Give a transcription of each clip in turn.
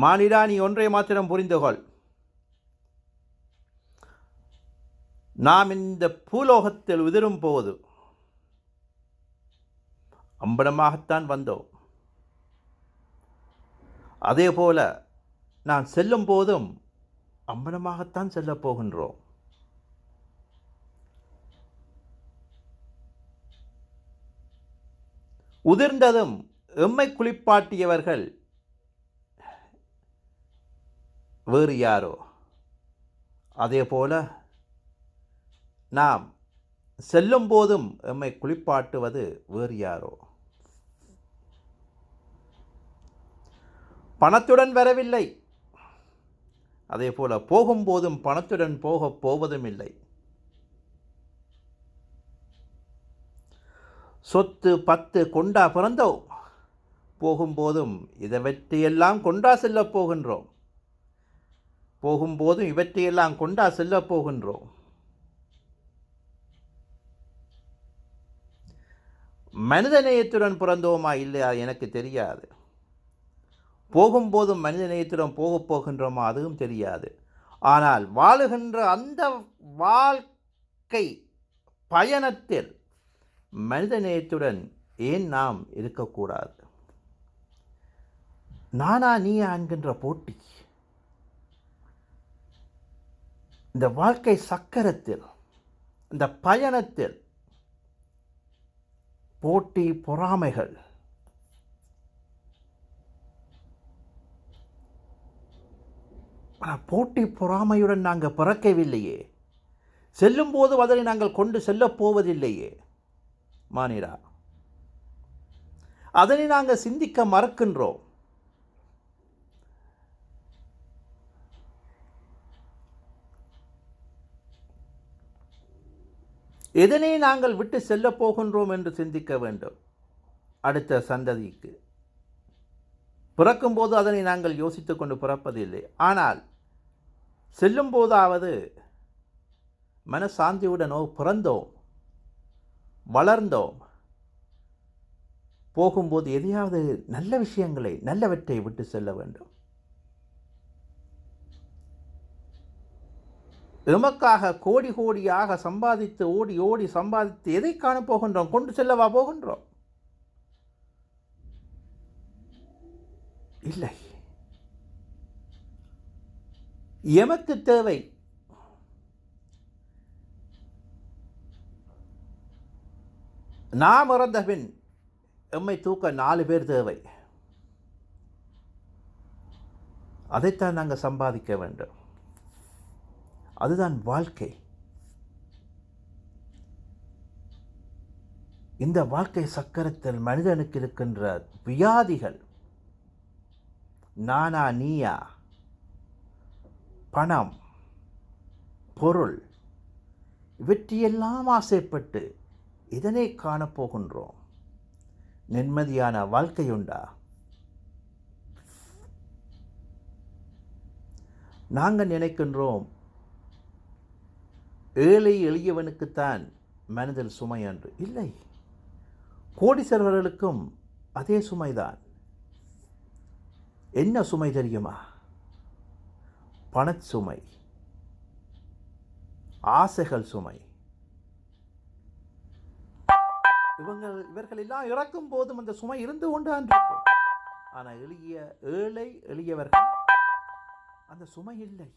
மானிடா நீ ஒன்றை மாத்திரம் புரிந்துகொள். நாம் இந்த பூலோகத்தில் உதிரும் போது அம்பலமாகத்தான் வந்தோம். அதே போல நான் செல்லும் போதும் அம்பலமாகத்தான் செல்லப் போகின்றோம். உதிர்ந்ததும் எம்மை குளிப்பாட்டியவர்கள் வேறு யாரோ. அதே போல நாம் செல்லும் போதும் எம்மை குளிப்பாட்டுவது வேறு யாரோ. பணத்துடன் வரவில்லை. அதே போல போகும்போதும் பணத்துடன் போகப் போவதும் இல்லை. சொத்து பத்து கொண்டா பிறந்தோம் போகும்போதும் இதை வெற்றியெல்லாம் கொண்டா செல்லப் போகின்றோம். போகும்போதும் இவற்றையெல்லாம் கொண்டா செல்லப் போகின்றோம். மனிதநேயத்துடன் பிறந்தோமா இல்லையா எனக்கு தெரியாது. போகும்போதும் மனிதநேயத்துடன் போகப் போகின்றோமா அதுவும் தெரியாது. ஆனால் வாழுகின்ற அந்த வாழ்க்கை பயணத்தில் மனிதநேயத்துடன் ஏன் நாம் இருக்கக்கூடாது? நானா நீயா என்கின்ற போட்டி. இந்த வாழ்க்கை சக்கரத்தில் இந்த பயணத்தில் போட்டி பொறாமைகள் ஆனால் போட்டி பொறாமையுடன் நாங்கள் பிறக்கவில்லையே. செல்லும்போது அதனை நாங்கள் கொண்டு செல்லப் போவதில்லையே மானிடா அதனை நாங்கள் சிந்திக்க மறக்கின்றோம். எதனை நாங்கள் விட்டு செல்லப் போகின்றோம் என்று சிந்திக்க வேண்டும்? அடுத்த சந்ததிக்கு. பிறக்கும்போது அதனை நாங்கள் யோசித்து கொண்டு பிறப்பதில்லை. ஆனால் செல்லும் போதாவது மனசாந்தியுடனோ பிறந்தோம் வளர்ந்தோம் போகும்போது எதையாவது நல்ல விஷயங்களை நல்லவற்றை விட்டு செல்ல வேண்டும். எமக்காக கோடி கோடியாக சம்பாதித்து ஓடி ஓடி சம்பாதித்து எதை காண போகின்றோம்? கொண்டு செல்லவா போகின்றோம். இல்லை. எமக்கு தேவை நாம் இறந்த பின் எம்மை தூக்க நாலு பேர் தேவை. அதைத்தான் நாங்கள் சம்பாதிக்க வேண்டும். அதுதான் வாழ்க்கை. இந்த வாழ்க்கை சக்கரத்தில் மனிதனுக்கு இருக்கின்ற வியாதிகள் நானா நீயா பணம் பொருள் இவற்றையெல்லாம் ஆசைப்பட்டு இதனை காணப்போகின்றோம். நிம்மதியான வாழ்க்கையுண்டா நாங்கள் நினைக்கின்றோம் ஏழை எளியவனுக்குத்தான் மனதில் சுமை என்று இல்லை. கோடீஸ்வரர்களுக்கும் அதே சுமைதான். என்ன சுமை தெரியுமா? பணச்சுமை ஆசைகள் சுமை. இவங்கள் இவர்கள் எல்லாம் இறக்கும் போதும் அந்த சுமை இருந்து கொண்டான் இருக்கும். ஆனால் எளிய ஏழை எளியவர்கள் அந்த சுமை இல்லை.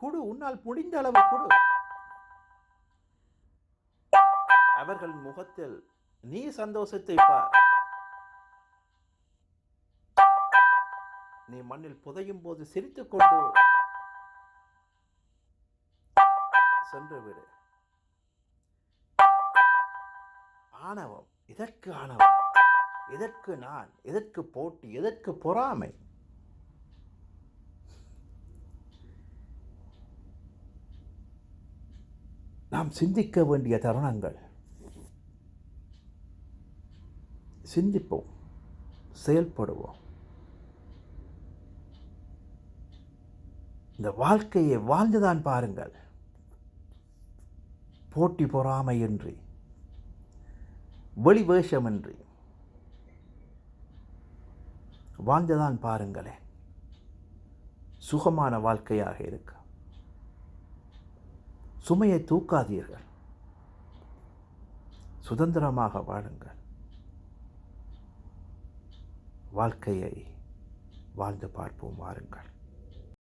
குடு உன்னால் முடிந்த அளவு குடு. அவர்கள் முகத்தில் நீ சந்தோஷத்தை பார். நீ மண்ணில் புதையும் போது சிரித்துக்கொண்டு சென்று விடு. ஆணவம் இதற்கு ஆணவம். இதற்கு நான் எதற்கு போட்டி எதற்கு பொறாமை. நாம் சிந்திக்க வேண்டிய தருணங்கள். சிந்திப்போம். செயல்படுவோம். இந்த வாழ்க்கையை வாழ்ந்துதான் பாருங்கள். போட்டி பொறாமையின்றி வெளிவேஷமின்றி வாழ்ந்துதான் பாருங்களேன். சுகமான வாழ்க்கையாக இருக்கு. சுமையை தூக்காதீர்கள். சுதந்திரமாக வாழுங்கள். வாழ்க்கையை வாழ்ந்து பார்ப்போம் வாருங்கள்.